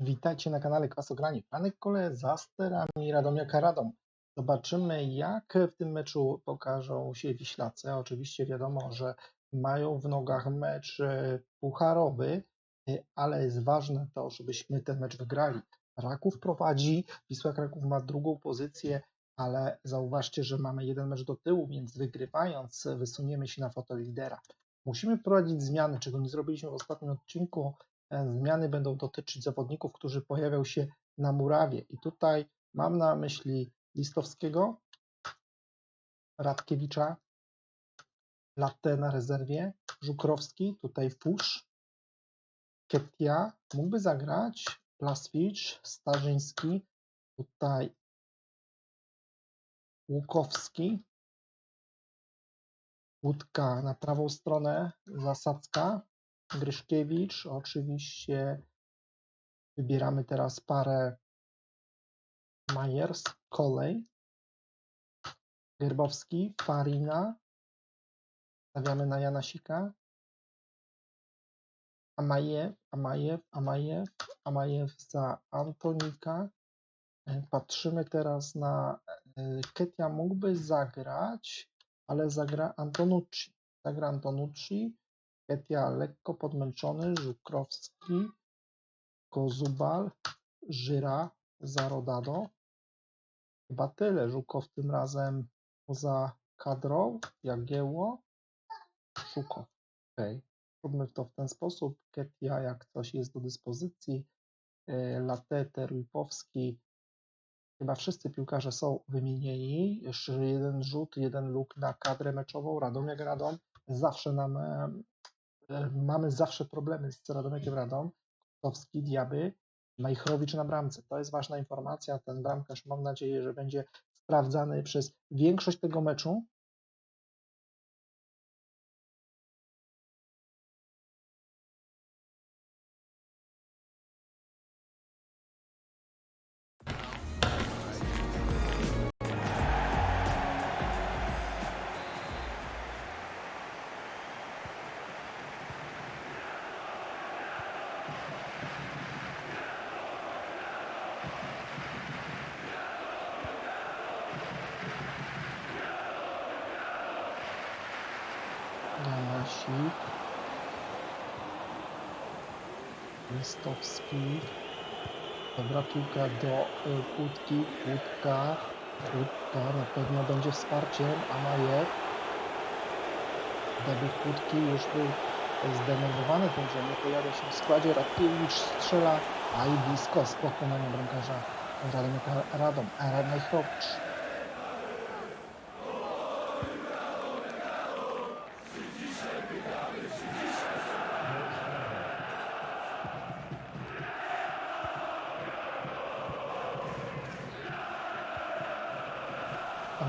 Witajcie na kanale Kwasograni. Franek Kole za sterami Radomiaka Radom. Zobaczymy, jak w tym meczu pokażą się Wiślacy. Oczywiście wiadomo, że mają w nogach mecz e, pucharowy, e, ale jest ważne to, żebyśmy ten mecz wygrali. Raków prowadzi, Wisła Kraków ma drugą pozycję, ale zauważcie, że mamy jeden mecz do tyłu, więc wygrywając wysuniemy się na fotel lidera. Musimy wprowadzić zmiany, czego nie zrobiliśmy w ostatnim odcinku. E, Zmiany będą dotyczyć zawodników, którzy pojawią się na murawie. I tutaj mam na myśli Listowskiego, Radkiewicza, Latte na rezerwie, Żukrowski, tutaj Fusz, Ketia, mógłby zagrać, Plaswicz, Starzyński, tutaj Łukowski, Łódka na prawą stronę, Zasadzka, Gryszkiewicz, oczywiście wybieramy teraz parę Majers, Kolej, Gerbowski, Farina, stawiamy na Janasika, Amajew, Amajew, Amajew, Amajew za Antonika. Patrzymy teraz na e, Ketia. Mógłby zagrać, ale zagra Antonucci. Zagra Antonucci, Ketia lekko podmęczony, Żukrowski, Kozubal, Żyra, Zarodado. Chyba tyle. Żukow tym razem poza kadrą, Jagiełło, Żukow. Okej, Róbmy to w ten sposób. Ketia, jak coś jest do dyspozycji, e, Latete, Rujpowski, chyba wszyscy piłkarze są wymienieni. Jeszcze jeden rzut, jeden luk na kadrę meczową. Radomiak Radom. Zawsze nam mamy zawsze problemy z Radomiakiem Radom. Kotowski, Diaby, Majchrowicz na bramce. To jest ważna informacja. Ten bramkarz mam nadzieję, że będzie sprawdzany przez większość tego meczu. Listowski. Dobra piłka do y, Kłódki. Kłódka. Kłódka na pewno będzie wsparciem. Amajew. Debiut Kłódki już był zdenerwowany tym, że nie pojawia się w składzie. Radkiewicz strzela, a i blisko z pokonania bramkarza Radomyka Radom.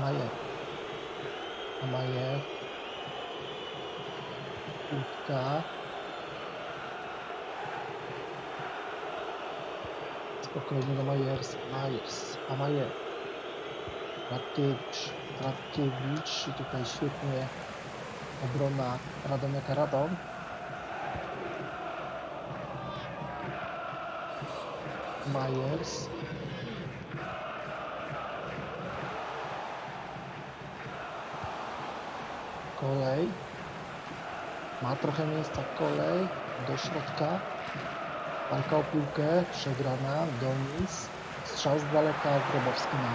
Majchrowicz. Amajew. Amajew. Kłódka. Spokojnie do Majers. Majers. Amajew. Radkiewicz. Radkiewicz. I tutaj świetnie obrona Radomiaka Radom. Majers. Kolej. Ma trochę miejsca kolej do środka. Walka o piłkę, przegrana, Donis. Strzał z daleka, Grobowski na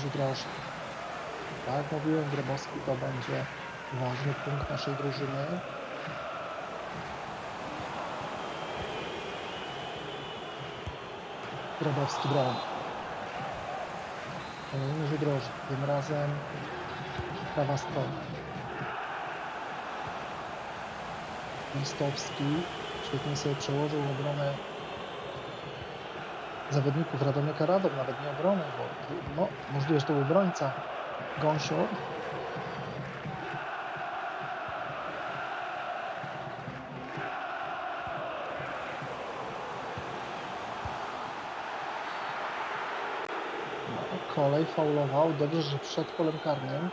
Żygrosz. Tak jak mówiłem, Grobowski to będzie ważny punkt naszej drużyny. Grobowski bram. Kolejny Żygrosz, tym razem prawa strona. Listowski świetnie sobie przełożył obronę zawodników Radomiaka Radom, nawet nie obronę, bo no, możliwe, że to był obrońca Gąsior. No, kolej faulował, dobrze, że przed polem karnym.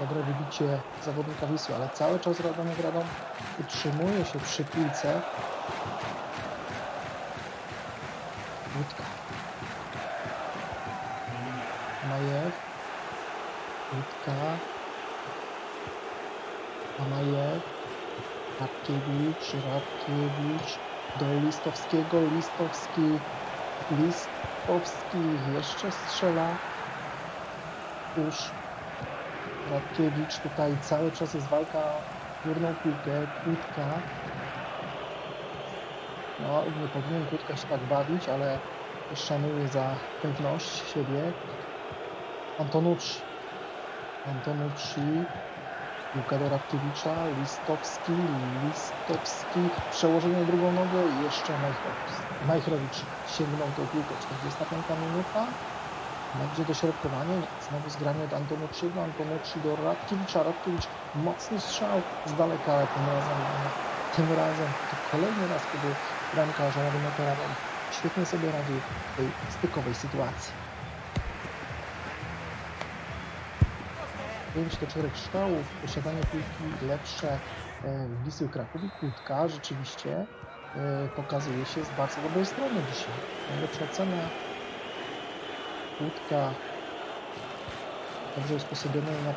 Dobre wybicie zawodnika Wisły, ale cały czas Radomiak Radom utrzymuje się przy piłce. Łódka. Majew. Łódka. Amajew. Radkiewicz, Radkiewicz. Do Listowskiego, Listowski. Listowski jeszcze strzela. Już Radkiewicz tutaj cały czas jest walka górną piłkę, kłódka. No, nie powinien kłódka się tak bawić, ale szanuję za pewność siebie. Antonucci. Antonucci. Piłka do Radkiewicza. Listowski. Listowski. Przełożenie drugą nogę i jeszcze Majchrowicz. Majchrowicz sięgnął tą piłkę. 45 minuta. Będzie dośrodkowanie, znowu zgranie od Antonucciego, Antonucci do Radkiewicza, Radkiewicz mocny strzał z daleka, ale tym razem, tym razem, to kolejny raz, kiedy bramkarz Radom Radom świetnie sobie radził w tej stykowej sytuacji. 5 do 4 strzałów, posiadanie piłki lepsze e, Wisły Kraków i Kłódka rzeczywiście e, pokazuje się z bardzo dobrej strony dzisiaj. Najlepsza cena Łódka dobrze usposobiony na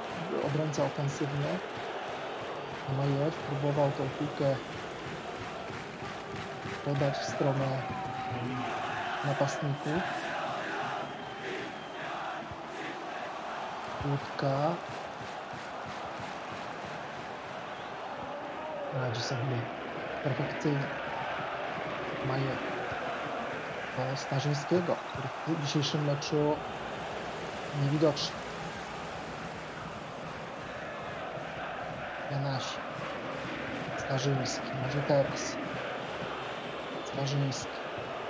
obrońca ofensywnie. Majew próbował tą piłkę podać w stronę napastników. Łódka radzi sobie perfekcyjnie. Majew Starzyńskiego, który w dzisiejszym meczu niewidoczny. Janasi. Starzyński, może teraz. Starzyński.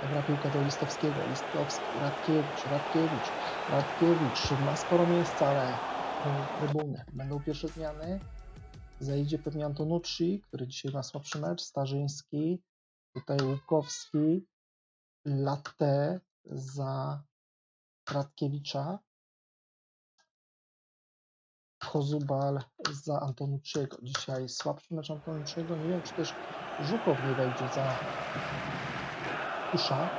Dobra piłka do Listowskiego. Listowski, Radkiewicz, Radkiewicz. Radkiewicz ma sporo miejsca, ale trybuny. Będą pierwsze zmiany. Zajdzie pewnie Antonucci, który dzisiaj ma słabszy mecz. Starzyński. Tutaj Łukowski. Latte za Radkiewicza, Kozubal za Antonucciego. Dzisiaj słabszy mecz Antonucciego. Nie wiem, czy też Żukow nie wejdzie za Kusza.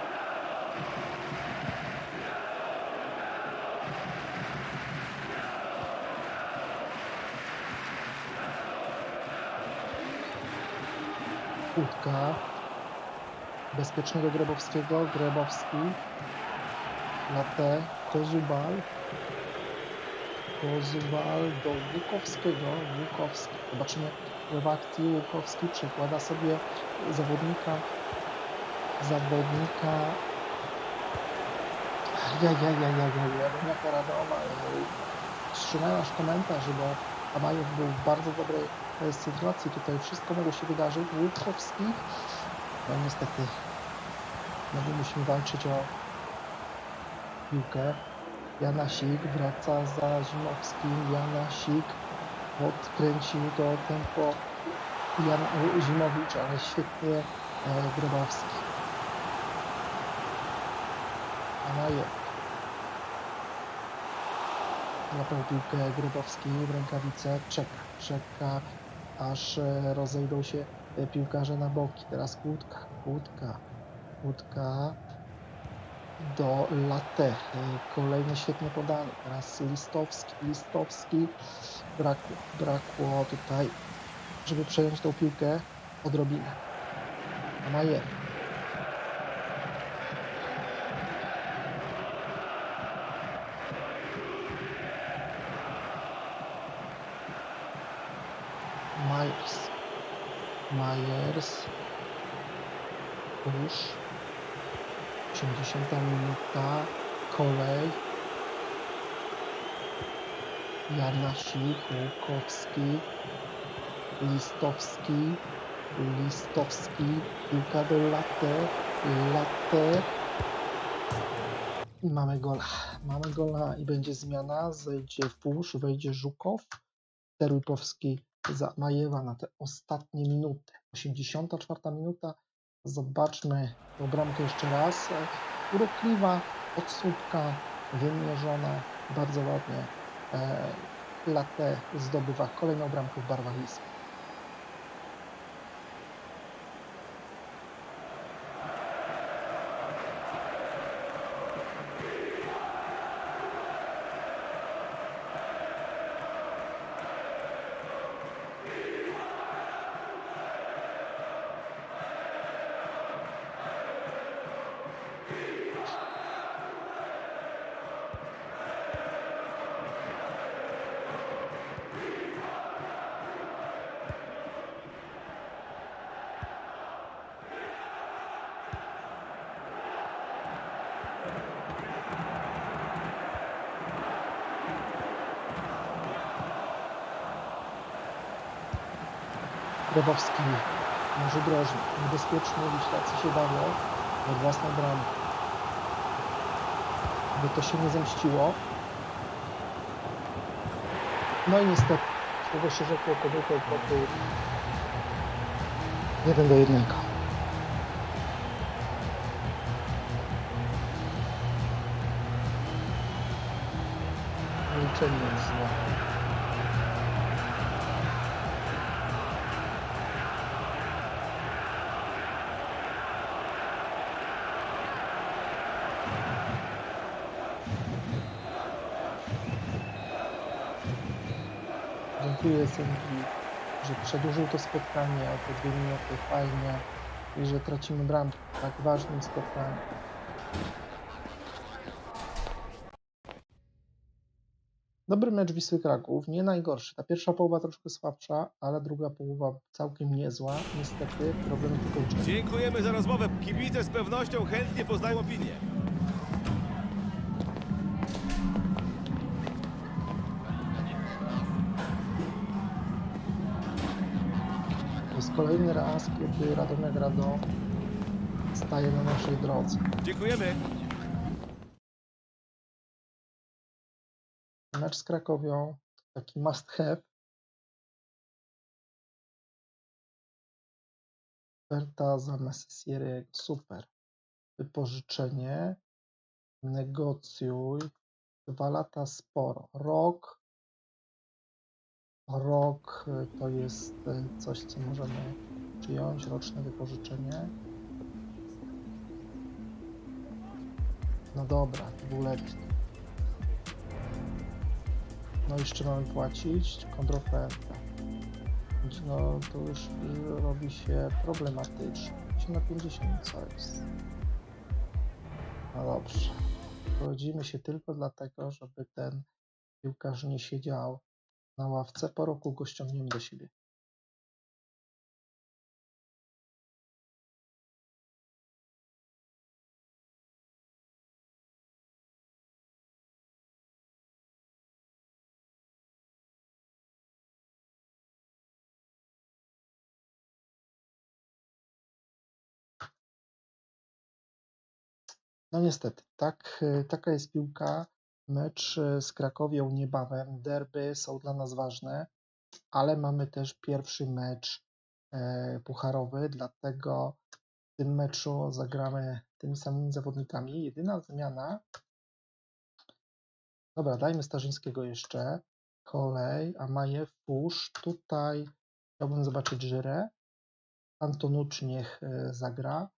Kłódka bezpiecznego Grebowskiego, Grebowski, Latte, Kozubal, Kozubal do Łukowskiego, Łukowski, zobaczymy akcji, Łukowski przekłada sobie zawodnika, zawodnika, jajajajajajaj, Jaka Radoma, wstrzymałem aż komentarz, bo Amajew był w bardzo dobrej sytuacji, tutaj wszystko mogło się wydarzyć, Łukowski, no niestety znowu musimy walczyć o piłkę. Janasik wraca za Zimowskim. Janasik odkręcił to tempo Jan Zimowicz, ale świetnie e, Grabowski. Anaje. Złapał piłkę Grabowski w rękawice. Czeka, czeka, aż e, rozejdą się piłkarze na boki. Teraz kłódka, kłódka, kłódka do Latte. E, Kolejny świetnie podany. Teraz Listowski, Listowski. Brakło, brakło tutaj, żeby przejąć tą piłkę odrobinę. Majer. Myers. Już. 80 minuta. Kolej. Janasik, Łukowski, Listowski, Listowski, piłka do Latte, Latte. I mamy gola. Mamy gola i będzie zmiana. Zejdzie Fusz, wejdzie Żukow. Terłipowski za Majewa na te ostatnie minuty. 84 minuta. Zobaczmy tą bramkę jeszcze raz. Urokliwa, odsłupka, wymierzona bardzo ładnie. E, Latte zdobywa kolejną bramkę w barwach Wisły. Grabowski może groźnie, niebezpiecznie Wiślacy się bawią we własną bramę. By to się nie zemściło. No i niestety, słowo się rzekło kobietę kwotu 1 do 1. Milczenie jest złe. Sędzi, że przedłużył to spotkanie o te dwie minuty fajnie i że tracimy bramkę w tak ważnym spotkaniu. Dobry mecz Wisły Kraków, nie najgorszy. Ta pierwsza połowa troszkę słabsza, ale druga połowa całkiem niezła. Niestety problemy wykończenia. Dziękujemy za rozmowę. Kibice z pewnością chętnie poznają opinię. Jest kolejny raz, kiedy Radomiak Radom staje na naszej drodze. Dziękujemy. Mecz z Krakowią taki must have. Oferta za Messierego, super. Wypożyczenie, negocjuj, dwa lata sporo. Rok, rok y, to jest y, coś, co możemy przyjąć, roczne wypożyczenie. No dobra, dwuletnie. No jeszcze mamy płacić kontrofertę. Więc No to już y, robi się problematyczne. 50 na 50 co jest. No dobrze. Godzimy się tylko dlatego, żeby ten piłkarz nie siedział na ławce. Po roku go ściągniemy do siebie. No niestety, tak, taka jest piłka. Mecz y, z Krakowią niebawem. Derby są dla nas ważne, ale mamy też pierwszy mecz e, pucharowy, dlatego w tym meczu zagramy tymi samymi zawodnikami. Jedyna zmiana. Dobra, dajmy Starzyńskiego jeszcze. Kolej, Amajew, Pusz. Tutaj chciałbym zobaczyć Żyrę. Antonucz niech e, zagra.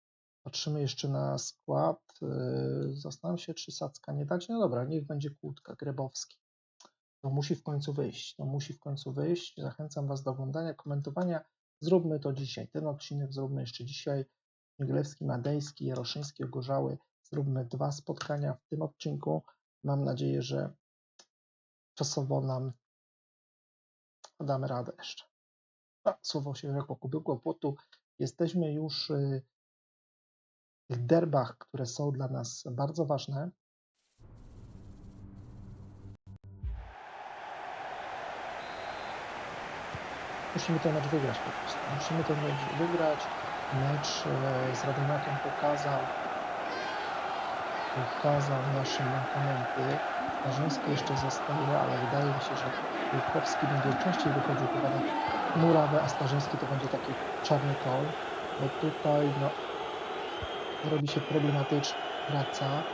Patrzymy jeszcze na skład. Yy, Zastanawiam się, czy Sacka nie dać. No dobra, niech będzie Kłódka, Grebowski. To musi w końcu wyjść. To musi w końcu wyjść. Zachęcam Was do oglądania, komentowania. Zróbmy to dzisiaj. Ten odcinek zróbmy jeszcze dzisiaj. Miglewski, Madejski, Jaroszyński, Ogorzały. Zróbmy dwa spotkania w tym odcinku. Mam nadzieję, że czasowo nam damy radę jeszcze. A, słowo się rzekło kubełko płotu. Jesteśmy już yy, w derbach, które są dla nas bardzo ważne. Musimy ten mecz wygrać po prostu. Musimy ten mecz wygrać. Mecz e, z Radomiakiem pokazał, pokazał nasze mankamenty. Darzyński jeszcze zostaje, ale wydaje mi się, że Wilkowski będzie częściej wychodził chyba na murawę, a Starzyński to będzie taki czarny koń. Bo tutaj no, robi się problematycznie. Wraca.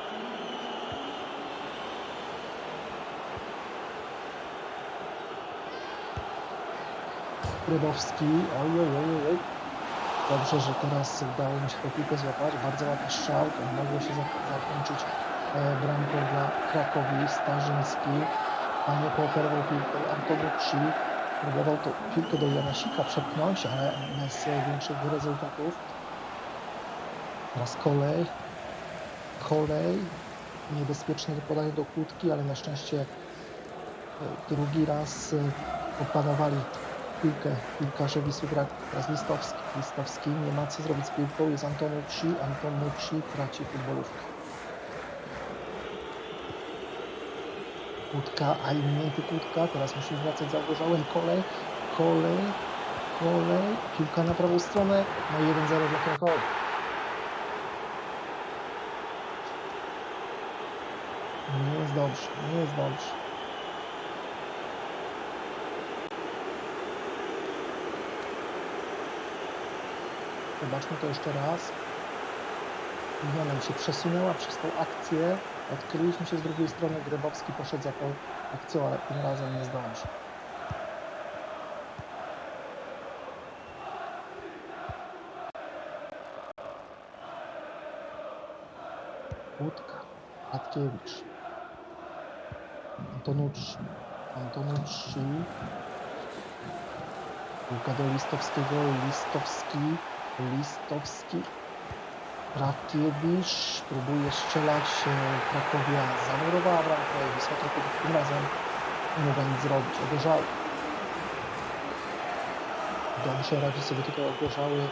Grybowski, oj, oj, oj, oj. Dobrze, że teraz udało mi się tę piłkę złapać. Bardzo ładny strzał, mogło się za- zakończyć e, bramką dla Krakowi. Starzyński, panie pooperował piłkę, Antonucci próbował to piłkę do Janasika przepchnąć, ale bez większych rezultatów. Teraz kolej, kolej, niebezpieczne podanie do kłódki, ale na szczęście e, drugi raz e, opanowali piłkę piłkarze Wisły Kraków. Teraz Listowski. Listowski nie ma co zrobić z piłką. Jest Antonucci. Antonucci traci futbolówkę. Kłódka, a ty kłódka. Teraz musi wracać za ogorzałem. Kolej, kolej, kolej. Piłka na prawą stronę. No i 1-0 dla Krakowi. Nie jest dobrze, nie jest dobrze. Zobaczmy to jeszcze raz. Linia nam się przesunęła przez tą akcję. Odkryliśmy się z drugiej strony. Grybowski poszedł za tą akcją, ale tym razem nie zdążył. Łódka. Radkiewicz. Antonucci. Antonucci. Piłka do Listowskiego. Listowski. Listowski. Rakiewicz próbuje strzelać. e, Krakowia zamurowała bramkę. Wisła Kraków tym razem nie mogła nic zrobić. Ogorzały. Dobrze radzi sobie tutaj ogorzały.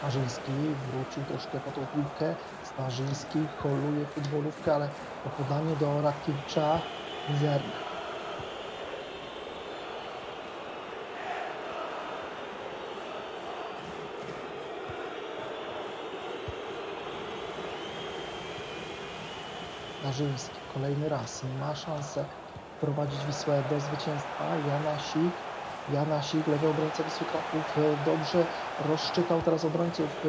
Starzyński wrócił troszkę po tą piłkę. Starzyński holuje futbolówkę, ale to podanie do Rakiewicza mizerne. Starzyński kolejny raz ma szansę prowadzić Wisłę do zwycięstwa. Janasik, Janasik, lewy obrońca Wisły Kraków, e, dobrze rozczytał teraz obrońców e,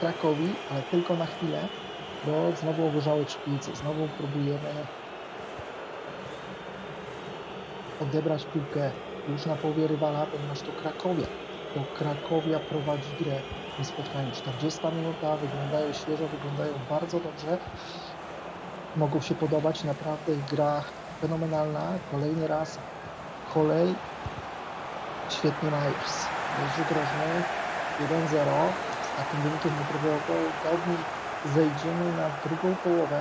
Krakowi, ale tylko na chwilę, bo znowu ogórzały czpice, znowu próbujemy odebrać piłkę już na połowie rywala, ponieważ to Krakowia, to Krakowia prowadzi grę w spotkaniu. 40 minuta, wyglądają świeżo, wyglądają bardzo dobrze mogą się podobać. Naprawdę gra fenomenalna. Kolejny raz kolej. Świetnie Myers. Jest rzut rożny 1-0. Z takim wynikiem prawdopodobnie zejdziemy na drugą połowę.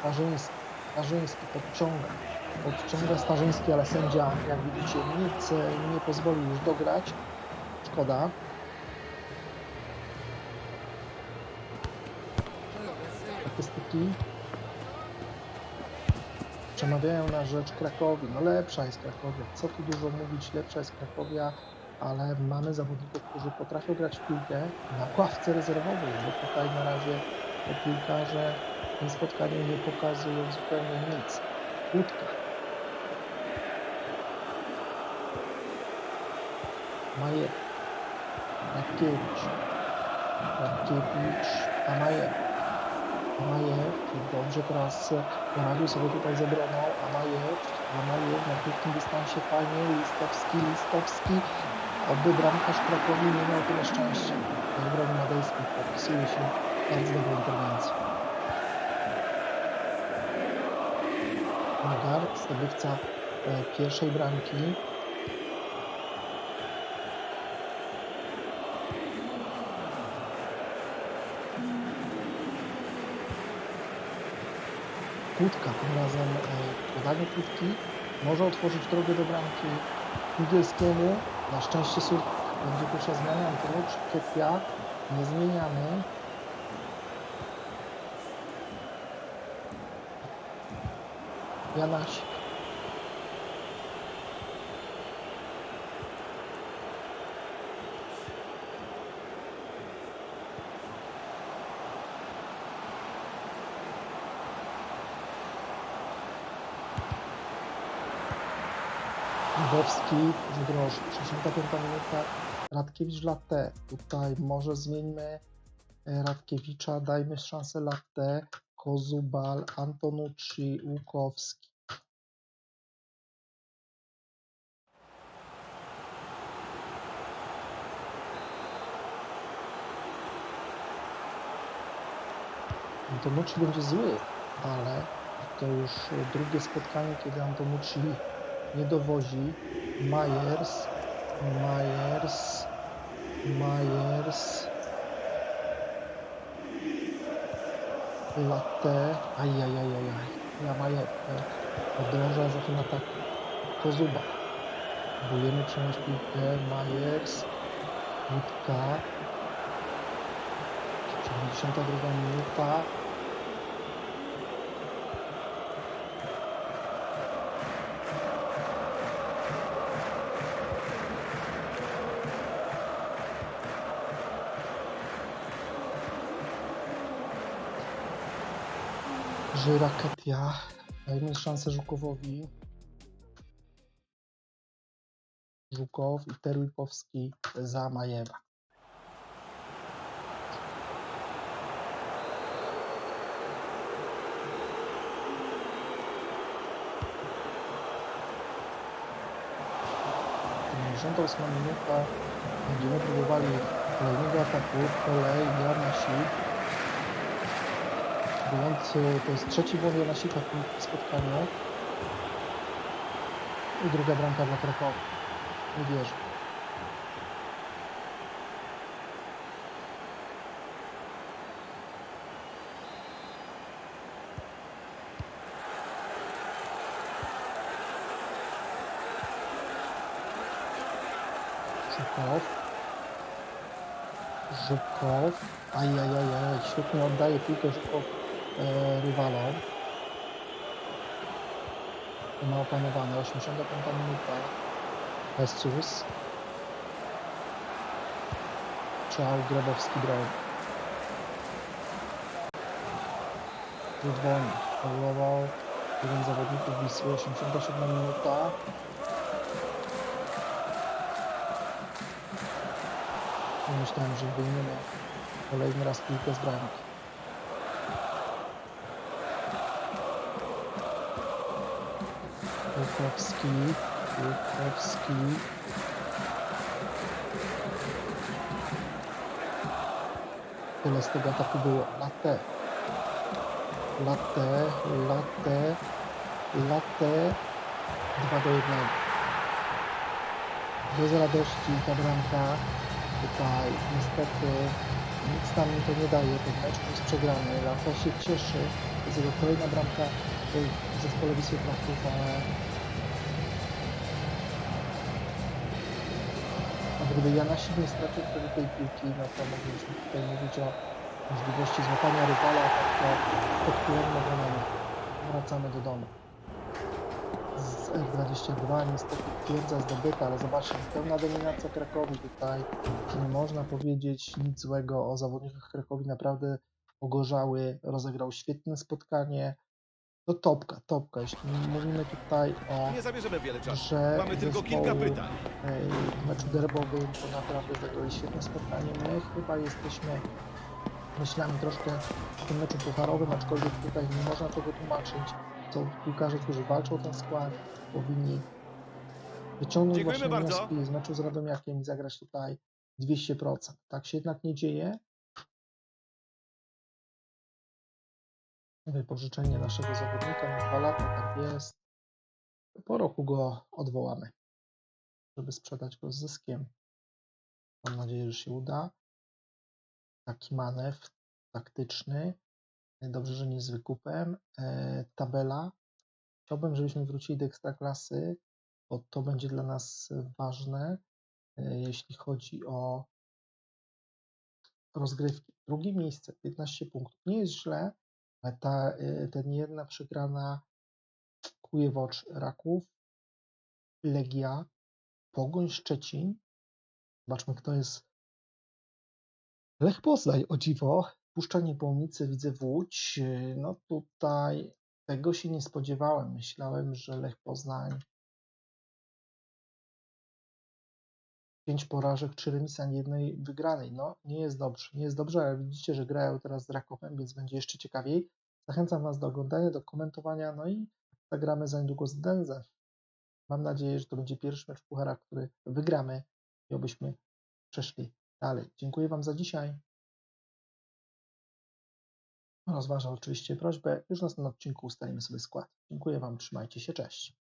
Starzyński. Starzyński podciąga. Podciąga Starzyński, ale sędzia, jak widzicie, nic e, nie pozwolił już dograć. Szkoda. statystyki przemawiają na rzecz Krakowi. No lepsza jest Krakowia. Co tu dużo mówić, lepsza jest Krakowia, ale mamy zawodników, którzy potrafią grać w piłkę na ławce rezerwowej, bo tutaj na razie piłkarze w tym spotkaniu nie pokazują zupełnie nic. Łódka. Majer. Radkiewicz. Radkiewicz. A Majer. Amajew, dobrze teraz e, poradził sobie tutaj z obroną, Amajew, Amajew na krótkim dystansie fajnie, Listowski, Listowski, oby bramkarz Krakowi nie miał tyle szczęścia. W obronie Madejskiej podpisuje się bardzo dobrą interwencją. Magar, zdobywca e, pierwszej bramki. Kłódka, tym razem e, podanie kłódki może otworzyć drogę do bramki Wigielskiemu. Na szczęście Sur będzie pierwsza zmiana, Antonucz, Ketia, niezmieniany. Janaś. Lwowski, Żydroż, 65 minuta, Radkiewicz Latte. Tutaj może zmieńmy e, Radkiewicza, dajmy szansę Latte. Kozubal, Antonucci, Łukowski. Antonucci będzie zły, ale to już drugie spotkanie, kiedy Antonucci nie dowozi. Myers, Myers, Myers, Latte, ajajajajaj, Lamajew, podąża za tym atakiem. Kozuba, próbujemy przejąć piłkę, Myers, Łódka, 72 minuta, Żyra Ketia. Dajmy szansę Żukowowi. Żukow i Terlikowski za Majewa. Pięćdziesiąta ósma minuta. Będziemy próbowali kolejnego ataku. Kolej, Janasik. Błąd, y, to jest trzeci błąd Janasika w tym spotkaniu. I druga bramka dla Krakowa. Nie wierzę. Żukow. Żukow. Ajajajaj, świetnie oddaje piłkę Żukow e, rywalom. Ma opanowane 85 minuta. Jesus. Czał Grabowski broni. Dzwoni. Faulował jeden zawodników Wisły. 87 minuta. Myślałem, że wyjmiemy kolejny raz piłkę z bramki. Łukowski, Łukowski. Tyle z tego ataku było. Latte. Latte, latte, latte. 2 do 1. Bez radości ta bramka. Tutaj niestety nic nam to nie daje. Ten mecz jest przegrany. Latte się cieszy. To jest jego kolejna bramka w zespole Wisły Kraków, ale A gdyby Janasik nie stracił wtedy tej piłki, no to moglibyśmy tutaj mówić o możliwości złapania rywala, tak to pod którym nogami wracamy do domu. Z F22 niestety twierdza zdobyta, ale zobaczcie, pełna dominacja Krakowi tutaj. Nie można powiedzieć nic złego o zawodnikach Krakowi, naprawdę ogorzały, rozegrał świetne spotkanie. To topka, topka. Jeśli mówimy tutaj o Nie zabierzemy wiele czasu. że Mamy tylko kilka pytań. e, w meczu derbowym to naprawdę zagrali świetne spotkanie. My chyba jesteśmy myślami troszkę w tym meczu pucharowym, aczkolwiek tutaj nie można tego tłumaczyć. Są piłkarze, którzy walczą o ten skład, powinni wyciągnąć Dziękujemy właśnie wnioski z meczu z Radomiakiem i zagrać tutaj 200%. Tak się jednak nie dzieje. Wypożyczenie naszego zawodnika na dwa lata, tak jest. Po roku go odwołamy, żeby sprzedać go z zyskiem. Mam nadzieję, że się uda. Taki manewr taktyczny. Dobrze, że nie z wykupem. E, tabela. Chciałbym, żebyśmy wrócili do ekstraklasy, bo to będzie dla nas ważne, e, jeśli chodzi o rozgrywki. Drugie miejsce, 15 punktów. Nie jest źle, ta, e, ten jedna przegrana kuje w oczy Raków, Legia, Pogoń Szczecin. Zobaczmy, kto jest. Lech Poznań, o dziwo. Puszczanie Połnicy, widzę Łódź. No tutaj tego się nie spodziewałem. Myślałem, że Lech Poznań pięć porażek, trzy remisy, ani jednej wygranej. No, nie jest dobrze. Nie jest dobrze, ale widzicie, że grają teraz z Rakowem, więc będzie jeszcze ciekawiej. Zachęcam Was do oglądania, do komentowania, no i zagramy za niedługo z Denzę. Mam nadzieję, że to będzie pierwszy mecz Puchara, który wygramy i obyśmy przeszli dalej. Dziękuję Wam za dzisiaj. Rozważam oczywiście prośbę. Już w następnym odcinku ustalimy sobie skład. Dziękuję Wam, trzymajcie się, cześć.